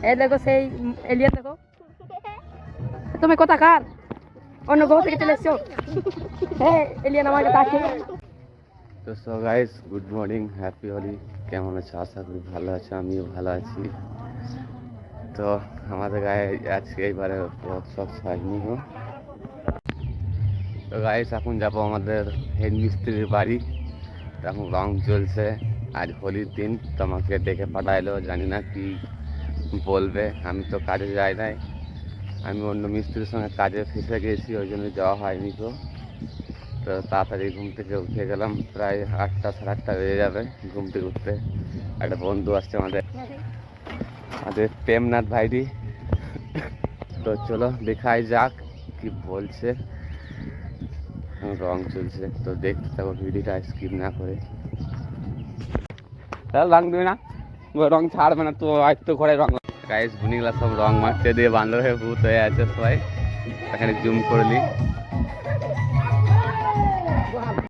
এই দেখো সেই এলিয়ান দেখো। তুমি কোথাকার? অন্য গ্রহ থেকে চলে এসছো? হ্যাঁ এলিয়ান আমাকে তাকে তো so guys good morning happy Holi কেমন আছো? আশা করি ভালো আছো, আমিও ভালো আছি। তো আমাদের গায়ে আজকে এইবারে সব সাজনি হো তো গাইস এখন যাব আমাদের হেড মিস্ত্রির বাড়ি। তো এখন রং চলছে। আজ হোলির দিন, তোমাকে ডেকে পাঠাইলো, জানি না কি বলবে, আমি তো কাজে যাই নাই। আমি অন্য মিস্ত্রির সঙ্গে কাজে ফেসে গেছি, ওই জন্য যাওয়া হয়নি তো তো তাড়াতাড়ি ঘুম থেকে উঠে গেলাম, প্রায় আটটা সাড়ে আটটা বেজে যাবে ঘুম থেকে উঠতে। একটা বন্ধু আসছে আমাদের। আমাদের প্রেমনাথ ভাইটি। তো চলো, দেখাই যাক কি বলছে। রং চলছে, তো দেখতে থাকো ভিডিওটা স্কিপ না করে। রং দেবে না? রং ছাড়বে না তো, আজ তো ঘরে রং গাইস বুনিগুলা সব রং মারছে দিয়ে বান্দর হয়ে ভূত হয়ে আছে সবাই। এখানে জুম করলি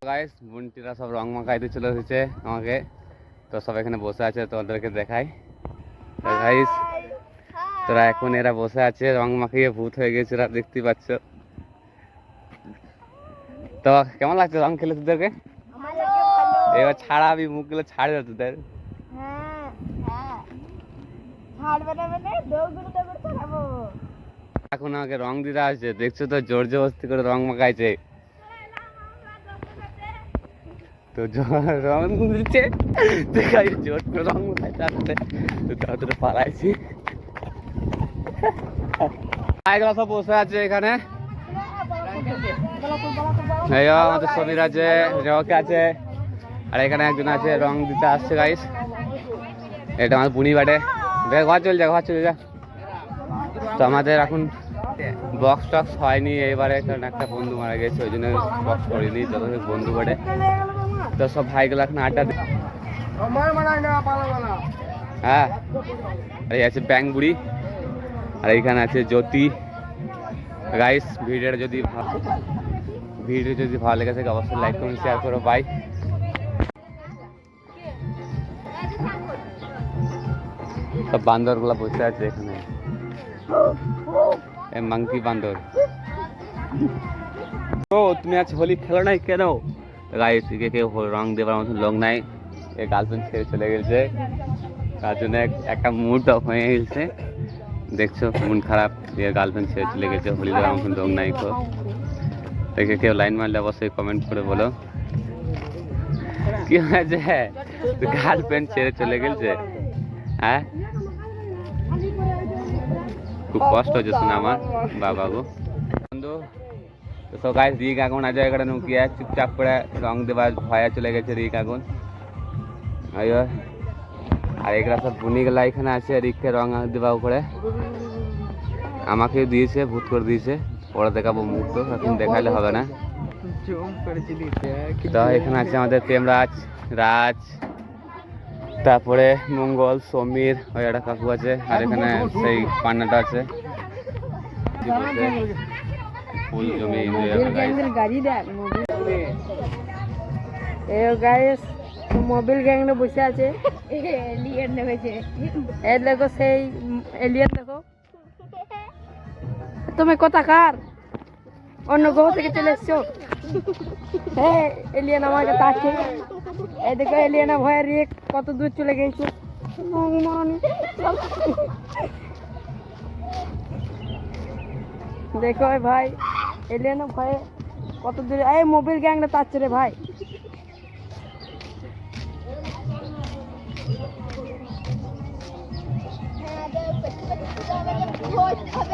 গাইস বুনটিরা সব রং মাখাইতে চলে এসেছে আমাকে। তো সব এখানে বসে আছে তোমাদেরকে দেখাই। গাইস তোরা এখন এরা বসে আছে রং মাখিয়ে ভূত হয়ে গেছে এরা দেখতেই পাচ্ছ। তো কেমন লাগছে রং খেলে তোদেরকে? এবার ছাড়াবি মুখগুলো ছাড় তোদের। এখন আমাকে রং দিতে আসছে, দেখছ তো জোর জবস্তি করে রং মাখাইছে। তো রং দিচ্ছে, দেখাই, জোর করে রং মাখাইতে আসছে। তো তাড়াতাড়ি পালাইছি। বসে আছে এখানে। এই আমাদের সমীর আছে জকে আছে, আর এখানে একজন আছে, রং দিতে আসছে গাইস এটা আমার বুনি বাটে বেশ ঘর চল যা চলে যা। তো আমাদের এখন বক্স টক্স হয়নি, এবারে কারণ একটা বন্ধু মারা গেছে, ওই জন্য বক্স করিনি যত বন্ধু বাটে তো সব ভাইগুলো এখন আড্ডা হ্যাঁ এই আছে ব্যাং বুড়ি, আর এইখানে আছে জ্যোতি। গাইস ভিডিওটা যদি ভিডিও যদি ভালো লেগে থাকে, অবশ্যই লাইক করুন শেয়ার করো বাই সব বান্দরগুলো বসে আছে এখানে। মাংকি বান্দর। ও, তুমি আজ হোলি খেলো নাই কেন? গাইস একে কেউ রং দেবার মতন লোক নাই। এ গার্লফ্রেন্ড ছেড়ে চলে গেছে। তার জন্য একটা মুড অফ হয়ে গেছে। দেখছ, মন খারাপ এর গার্লফ্রেন্ড ছেড়ে চলে গেছে, হোলি দেওয়ার মতন লোক নাই তো। দেখে কেউ লাইন মারলে অবশ্যই কমেন্ট করে বলো। কি হয়েছে? গার্লফ্রেন্ড ছেড়ে চলে গেছে? হ্যাঁ? খুব কষ্ট হচ্ছে শুনে আমার বাবা গো বন্ধু তো গাছ রিক আগুন আজ এখানে নুকিয়ে চুপচাপ করে রং দেবার ভয়ে চলে গেছে রিক আগুন আইও। আর এগুলা সব বুনিগুলা এখানে আছে রিককে রং দেবা করে আমাকে দিয়েছে ভূত করে দিয়েছে। পরে দেখাবো মুখ তো এখন দেখাইলে হবে না। তো এখানে আছে আমাদের প্রেমরাজ রাজ। তারপরে মঙ্গল সমীর ওই একটা কাকু আছে আর এখানে সেই পান্নাটা আছে। ফুল জমি। এ মোবিল গ্যাংটা বসে আছে। এলিয়ান এই দেখো সেই এলিয়ান দেখো। তুমি কোথাকার? অন্য গ্রহ থেকে চলে এসছো? হ্যাঁ এলিয়ান আমাকে তাকে। এই দেখো এলিয়ানা ভয়ের রিয়ে কত দূর চলে গেছে দেখো ভাই এলিয়ানা ভয়ে কত দূরে এই মোবিল গ্যাংটা তাচ্ছে রে ভাই। হবে